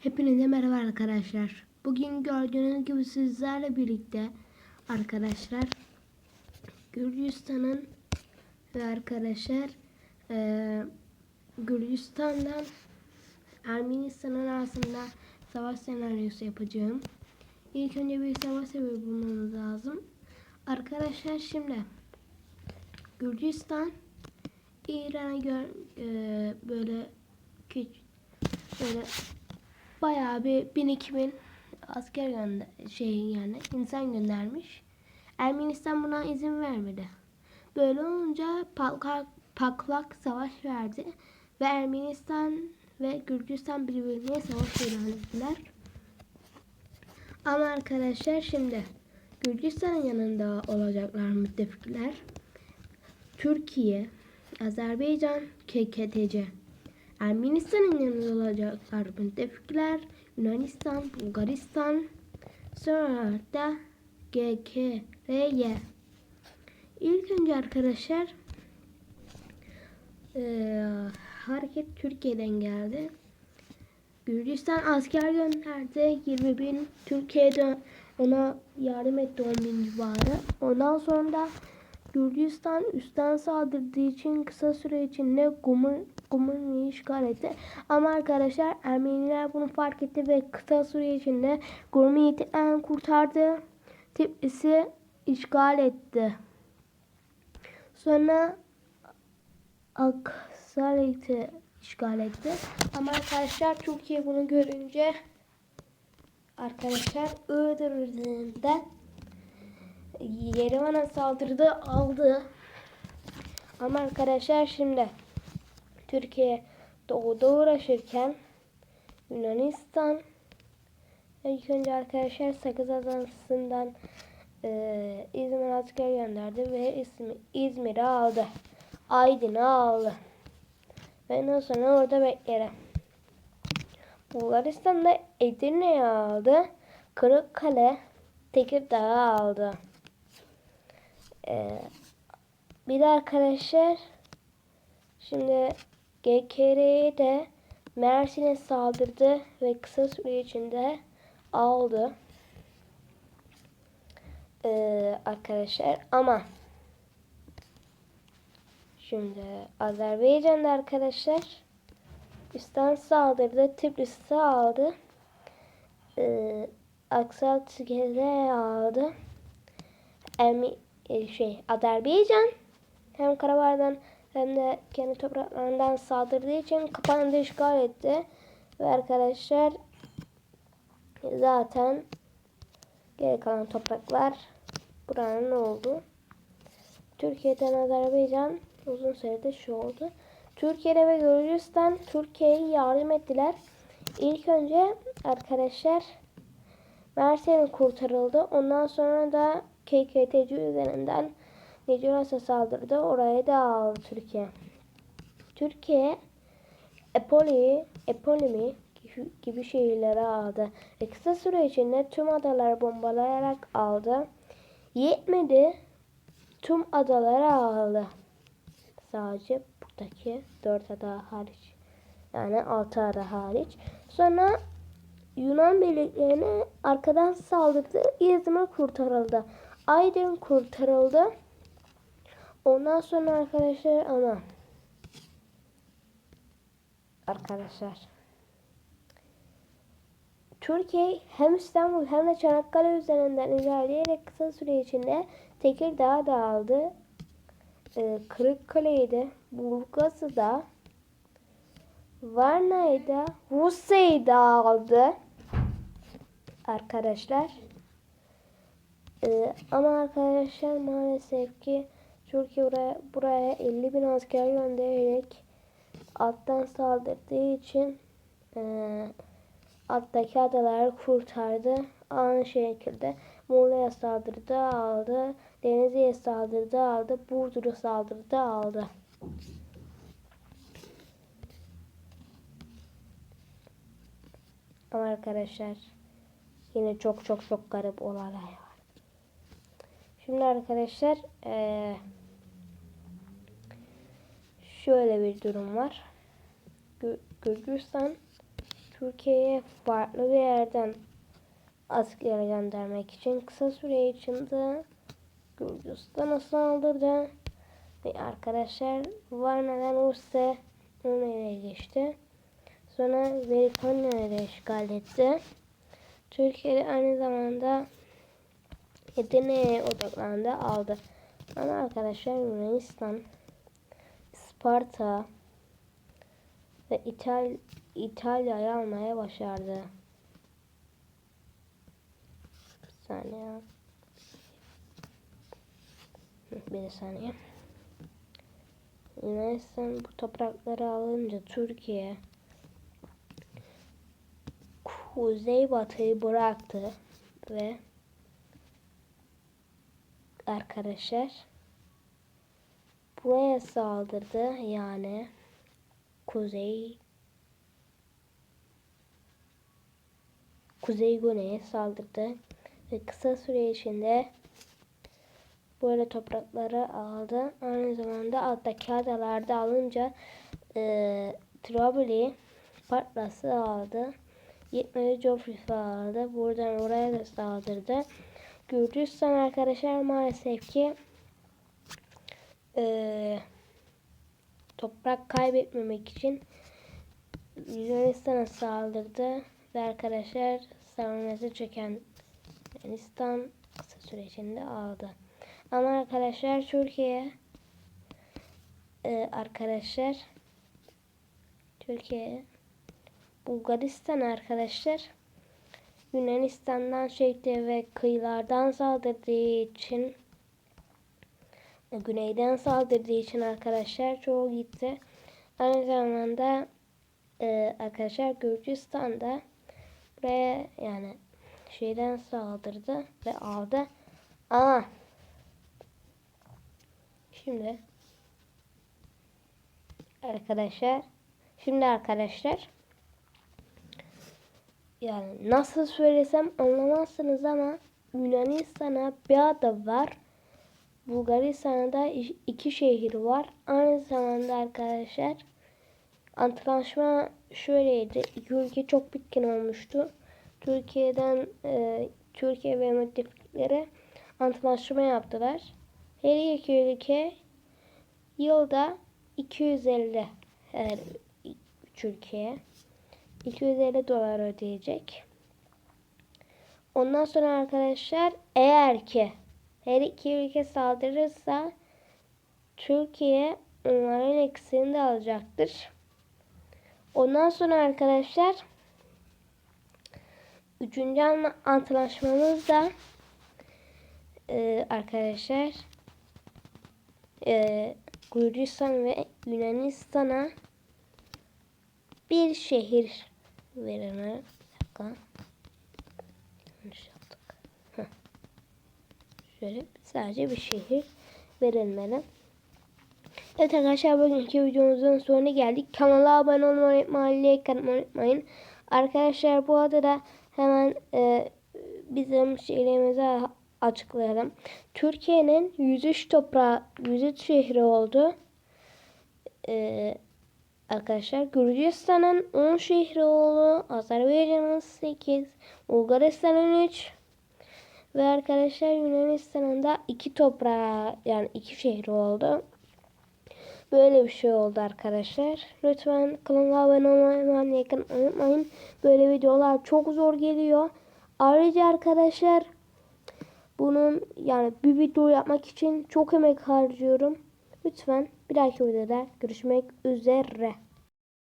Hepinize merhaba arkadaşlar. Bugün gördüğünüz gibi sizlerle birlikte arkadaşlar Gürcistan'ın ve arkadaşlar eee, Gürcistan'dan Ermenistan'ın arasında savaş senaryosu yapacağım. İlk önce bir savaş sebebi bulmamız lazım. Arkadaşlar şimdi Gürcistan İran'a eee, böyle küçük böyle bayağı bir 1000-2000 asker gönder şey yani insan göndermiş. Ermenistan buna izin vermedi. Böyle olunca paklak, paklak savaş verdi ve Ermenistan ve Gürcistan birbirine savaş ilan ettiler. Ama arkadaşlar şimdi Gürcistan'ın yanında olacaklar müttefikler. Türkiye, Azerbaycan, KKTC. Ermenistan'ın yanında olacaklar müttefikler. Yunanistan, Bulgaristan, sonra da GKRY. İlk önce arkadaşlar eee, hareket Türkiye'den geldi. Gürcistan asker gönderdi. 20 bin Türkiye'de ona yardım etti 10 bin civarı. Ondan sonra da Gürcistan üstten saldırdığı için kısa süre içinde Gumur, Gumur'u işgal etti. Ama arkadaşlar Ermeniler bunu fark etti ve kısa süre içinde Gurmiyet'i kurtardı. Tiflis'i işgal etti. Sonra Aksarit'i işgal etti. Ama arkadaşlar Türkiye bunu görünce arkadaşlar Iğdır üzerinden Yerevan'a saldırdı aldı. Ama arkadaşlar şimdi Türkiye doğuda uğraşırken Yunanistan ilk önce arkadaşlar Sakız Adası'ndan e, İzmir asker gönderdi ve İzmir, İzmir'i aldı. Aydın'ı aldı. Ve ondan sonra orada beklerim. Bulgaristan'da Edirne'yi aldı. Kırıkkale, Tekirdağ'ı aldı. Ee, bir de arkadaşlar şimdi GKR'ye de Mersin'e saldırdı ve kısa süre içinde aldı. Ee, arkadaşlar ama şimdi Azerbaycan'da arkadaşlar üstten saldırdı. Tiflis'i aldı. Ee, Aksaray'ı aldı. Ermi, e, şey Azerbaycan hem Karabağ'dan hem de kendi topraklarından saldırdığı için kapağını işgal etti. Ve arkadaşlar zaten geri kalan topraklar buranın oldu. Türkiye'den Azerbaycan uzun süredir şu oldu. Türkiye'de ve Gürcistan Türkiye'ye yardım ettiler. İlk önce arkadaşlar Mersin kurtarıldı. Ondan sonra da KKTC üzerinden Neceras'a saldırdı. Oraya da aldı Türkiye. Türkiye Epoli, Epolimi gibi şehirleri aldı. Ve kısa süre içinde tüm adaları bombalayarak aldı. Yetmedi. Tüm adaları aldı. Sadece buradaki dört ada hariç. Yani altı ada hariç. Sonra Yunan birliklerine arkadan saldırdı. İzmir kurtarıldı. Aydın kurtarıldı. Ondan sonra arkadaşlar ama arkadaşlar Türkiye hem İstanbul hem de Çanakkale üzerinden ilerleyerek kısa süre içinde Tekirdağ da aldı. Ee, Kırıkkale'yi de Burgaz'ı da Varna'yı da Rusya'yı da aldı. Arkadaşlar. Ee, ama arkadaşlar maalesef ki Türkiye buraya, buraya 50 bin asker göndererek alttan saldırdığı için e, alttaki adaları kurtardı. Aynı şekilde Muğla'ya saldırdı aldı. Denizli'ye saldırdı aldı. Burdur'a saldırdı aldı. Ama arkadaşlar yine çok çok çok garip olaylar var. Şimdi arkadaşlar ee, şöyle bir durum var. Gür Gürcistan Türkiye'ye farklı bir yerden asker göndermek için kısa süre içinde Gürcistan'a saldırdı. Ve arkadaşlar Varna'dan Rusya onu ele geçti. Sonra Velikonya'yı da işgal etti. Türkiye aynı zamanda Edirne'ye odaklandı, aldı. Ama arkadaşlar Yunanistan, Sparta ve İtal İtalya'yı almaya başardı. Bir saniye. Bir saniye. Yunanistan bu toprakları alınca Türkiye kuzeybatıyı bıraktı ve arkadaşlar buraya saldırdı yani kuzey kuzey güneye saldırdı ve kısa süre içinde böyle toprakları aldı. Aynı zamanda alttaki adalarda alınca e, Trabzon'u Patras'ı aldı. Yetmedi Joffrey'i aldı. Buradan oraya da saldırdı. Gürcistan arkadaşlar maalesef ki e, toprak kaybetmemek için Yunanistan'a saldırdı ve arkadaşlar savunması çeken Yunanistan kısa süre içinde aldı. Ama arkadaşlar Türkiye e, arkadaşlar Türkiye Bulgaristan arkadaşlar Yunanistan'dan çekti ve kıyılardan saldırdığı için güneyden saldırdığı için arkadaşlar çoğu gitti. Aynı zamanda e, arkadaşlar Gürcistan'da buraya yani şeyden saldırdı ve aldı. Ama şimdi arkadaşlar şimdi arkadaşlar yani nasıl söylesem anlamazsınız ama Yunanistan'a bir ada var. Bulgaristan'da iki şehir var. Aynı zamanda arkadaşlar antlaşma şöyleydi. İki ülke çok bitkin olmuştu. Türkiye'den e, Türkiye ve müttefiklere antlaşma yaptılar. Her iki ülke yılda 250 her üç ülkeye 250 dolar ödeyecek. Ondan sonra arkadaşlar eğer ki her iki ülke saldırırsa Türkiye onların ikisini de alacaktır. Ondan sonra arkadaşlar üçüncü antlaşmamız da e, arkadaşlar e, Gürcistan ve Yunanistan'a bir şehir. Bir dakika. Şöyle sadece bir şehir verilmeli. Evet arkadaşlar bugünkü videomuzun sonuna geldik. Kanala abone olmayı unutmayın. Unutmayın. Arkadaşlar bu arada da hemen e, bizim şeylerimizi açıklayalım. Türkiye'nin 103 toprağı, 103 şehri oldu. E, arkadaşlar Gürcistan'ın 10 şehri oldu. Azerbaycan'ın 8, Bulgaristan'ın 3 ve arkadaşlar Yunanistan'ın da 2 toprağı yani 2 şehri oldu. Böyle bir şey oldu arkadaşlar. Lütfen kanala abone olmayı yakın unutmayın. Böyle videolar çok zor geliyor. Ayrıca arkadaşlar bunun yani bir video yapmak için çok emek harcıyorum. Lütfen bir dahaki videoda görüşmek üzere.